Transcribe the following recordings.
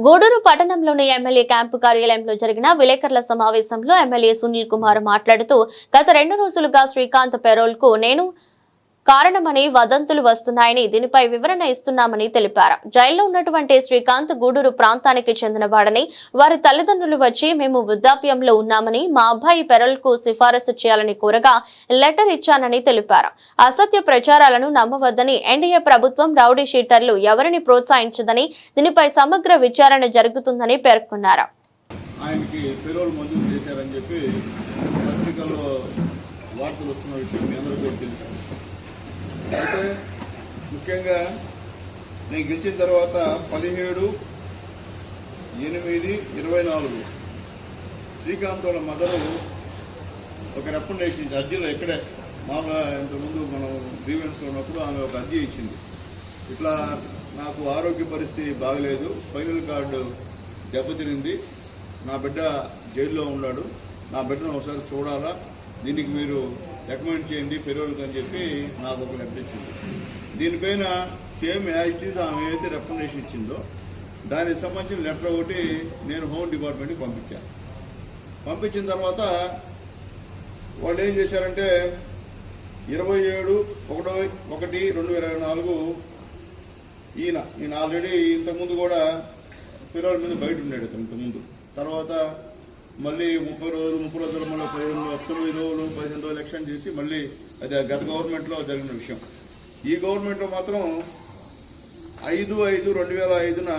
గూడూరు పట్టణంలోని MLA camp కార్యాలయంలో జరిగిన విలేకరుల సమావేశంలో ఎమ్మెల్యే సునీల్ కుమార్ మాట్లాడుతూ గత రెండు రోజులుగా శ్రీకాంత్ పెరోల్కు నేను కారణమని వదంతులు వస్తున్నాయని దీనిపై వివరణ ఇస్తున్నామని తెలిపారు. జైల్లో ఉన్నటువంటి శ్రీకాంత్ గూడూరు ప్రాంతానికి చెందినవాడని వారి తల్లిదండ్రులు వచ్చి మేము వృద్ధాప్యంలో ఉన్నామని మా అబ్బాయి పెరల్కు సిఫారసు చేయాలని కోరగా లెటర్ ఇచ్చానని తెలిపారు. అసత్య ప్రచారాలను నమ్మవద్దని ఎన్డీఏ ప్రభుత్వం రౌడీ షీటర్లు ఎవరిని ప్రోత్సహించదని దీనిపై సమగ్ర విచారణ జరుగుతుందని పేర్కొన్నారు. ఆయనకి ఫెరోల్ మంజూరు చేశారని చెప్పి పత్రికల్లో వార్తలు వస్తున్న విషయం మీ అందరూ కూడా తెలుసు. అయితే ముఖ్యంగా నేను గెలిచిన తర్వాత పదిహేడు ఎనిమిది ఇరవై నాలుగు. శ్రీకాంత్ వాళ్ళ మదరు ఒక రికమెండేషన్ అర్జీలో ఇక్కడే మామూలుగా ఇంతకుముందు మనం గ్రీవెన్స్లో ఉన్నప్పుడు ఆమె ఒక అర్జీ ఇచ్చింది. ఇట్లా నాకు ఆరోగ్య పరిస్థితి బాగలేదు స్పైనల్ కార్డు దెబ్బతినింది నా బిడ్డ జైల్లో ఉన్నాడు నా బిడ్డను ఒకసారి చూడాలా దీనికి మీరు రికమెండ్ చేయండి పెరోల్కి అని చెప్పి నాకు ఒక లెటర్ ఇచ్చింది. దీనిపైన సేమ్ యాజిటీస్ ఆమె ఏదైతే రికమెండేషన్ ఇచ్చిందో దానికి సంబంధించిన లెటర్ ఒకటి నేను హోమ్ డిపార్ట్మెంట్కి పంపించాను పంపించిన తర్వాత వాళ్ళు ఏం చేశారంటే ఇరవై ఏడు ఒకటో ఒకటి రెండు ఇరవై నాలుగు ఈయన ఈయన ఆల్రెడీ ఇంతకుముందు కూడా పిల్లల మీద బయట ఉన్నాడు ఇంతకుముందు. తర్వాత మళ్ళీ ముప్పై రోజులు ముప్పై రోజులు మళ్ళీ పదిహేను తొమ్మిది రోజులు పదిహేను రోజులు ఎలక్షన్ చేసి మళ్ళీ అది గత గవర్నమెంట్లో జరిగిన విషయం. ఈ గవర్నమెంట్లో మాత్రం ఐదు ఐదు రెండు వేల ఐదున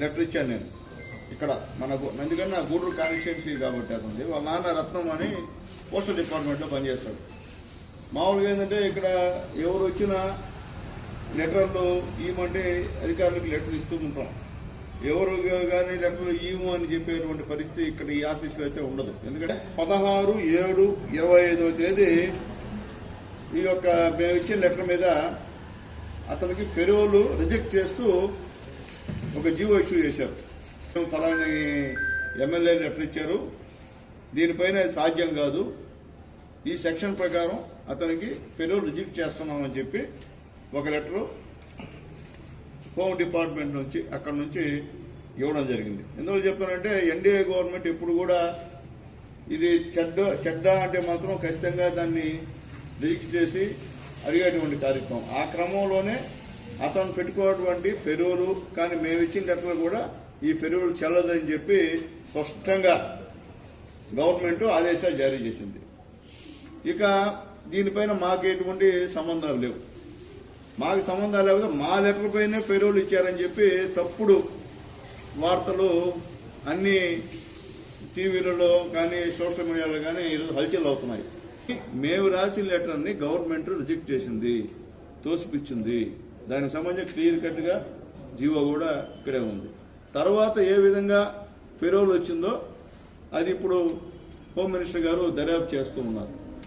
లెటర్ ఇచ్చాను నేను. ఇక్కడ మనకు ఎందుకంటే నా గూడూరు కాన్స్టిట్యున్సీ కాబట్టి అది వాళ్ళ నాన్న రత్నం అని పోస్టల్ డిపార్ట్మెంట్లో పనిచేస్తాడు. మామూలుగా ఏంటంటే ఇక్కడ ఎవరు వచ్చినా లెటర్లు ఇవ్వమంటే అధికారులకు లెటర్ ఇస్తూ ఉంటాం. ఎవరు కానీ లెటర్లు ఇవ్వము అని చెప్పేటువంటి పరిస్థితి ఇక్కడ ఈ ఆఫీసులో అయితే ఉండదు. ఎందుకంటే పదహారు ఏడు ఇరవై ఐదవ తేదీ ఈ యొక్క మేము ఇచ్చిన లెటర్ మీద అతనికి ఫెరోలు రిజెక్ట్ చేస్తూ ఒక జీవో ఇష్యూ చేశారు. ఫలాని ఎమ్మెల్యే లెటర్ ఇచ్చారు. దీనిపైన సాధ్యం కాదు. ఈ సెక్షన్ ప్రకారం అతనికి ఫెరోల్ రిజెక్ట్ చేస్తున్నామని చెప్పి ఒక లెటరు హోమ్ డిపార్ట్మెంట్ నుంచి అక్కడ నుంచి ఇవ్వడం జరిగింది. ఎందువల్ల చెప్తానంటే ఎన్డీఏ గవర్నమెంట్ ఇప్పుడు కూడా ఇది చెడ్డ చెడ్డ అంటే మాత్రం ఖచ్చితంగా దాన్ని లీక్ చేసి అడిగేటువంటి కార్యక్రమం. ఆ క్రమంలోనే అతను పెట్టుకున్నటువంటి ఫెరూరు కానీ మేము ఇచ్చిన లెటర్లు కూడా ఈ ఫెరోలు చెల్లదని చెప్పి స్పష్టంగా గవర్నమెంట్ ఆదేశాలు జారీ చేసింది. ఇక దీనిపైన మాకు ఎటువంటి సంబంధాలు లేవు. మాకు సంబంధాలు లేకపోతే మా లెటర్ పైనే ఫెరోలు ఇచ్చారని చెప్పి తప్పుడు వార్తలు అన్ని టీవీలలో కానీ సోషల్ మీడియాలో కానీ ఈరోజు హల్చల్ అవుతున్నాయి. మేము రాసిన లెటర్ని గవర్నమెంట్ రిజెక్ట్ చేసింది తోసిపిచ్చింది. దానికి సంబంధించి క్లియర్ కట్గా జీవో కూడా ఇక్కడే ఉంది. తర్వాత ఏ విధంగా ఫెరోల్ వచ్చిందో అది ఇప్పుడు హోమ్ మినిస్టర్ గారు దర్యాప్తు చేస్తూ ఉన్నారు.